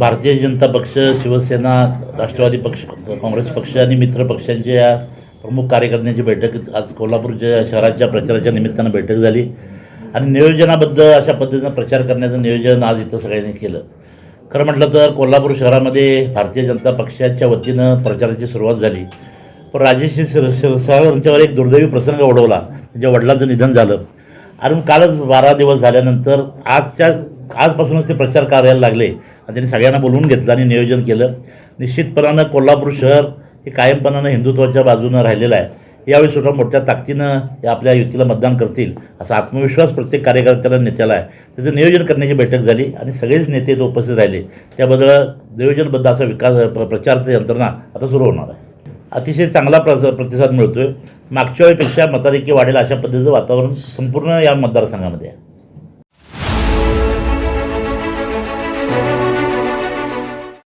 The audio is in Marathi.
भारतीय जनता पक्ष शिवसेना राष्ट्रवादी पक्ष काँग्रेस पक्ष आणि मित्र पक्षांच्या या प्रमुख कार्यकर्त्यांची बैठक. आज कोल्हापूर शहराच्या प्रचाराच्या निमित्तानं बैठक झाली. आणि नियोजनाबद्दल अशा पद्धतीनं प्रचार करण्याचं नियोजन आज इथं सगळ्यांनी केलं. खरं म्हटलं तर कोल्हापूर शहरामध्ये भारतीय जनता पक्षाच्या वतीनं प्रचाराची सुरुवात झाली. पण राजेश शिरसाळ यांच्यावर एक दुर्दैवी प्रसंग ओढवला. त्यांच्या वडिलांचं निधन झालं. आणि कालच बारा दिवस झाल्यानंतर आजच्या आजपासूनच ते प्रचार कार्याला लागले. आणि त्यांनी सगळ्यांना बोलवून घेतलं आणि नियोजन केलं. निश्चितपणानं कोल्हापूर शहर हे कायमपणानं हिंदुत्वाच्या बाजूनं राहिलेलं आहे. यावेळी सुद्धा मोठ्या ताकदीनं या आपल्या युतीला मतदान करतील असा आत्मविश्वास प्रत्येक कार्यकर्त्याला नेत्याला आहे. त्याचं नियोजन करण्याची बैठक झाली आणि सगळेच नेते ते उपस्थित राहिले. त्याबद्दल नियोजनबद्ध असा विकास प्र- यंत्रणा आता सुरू होणार आहे. अतिशय चांगला प्र प्रतिसाद मिळतोय. मागच्या वेळेपेक्षा मताधिक्य वाढेल अशा पद्धतीचं वातावरण संपूर्ण या मतदारसंघामध्ये आहे.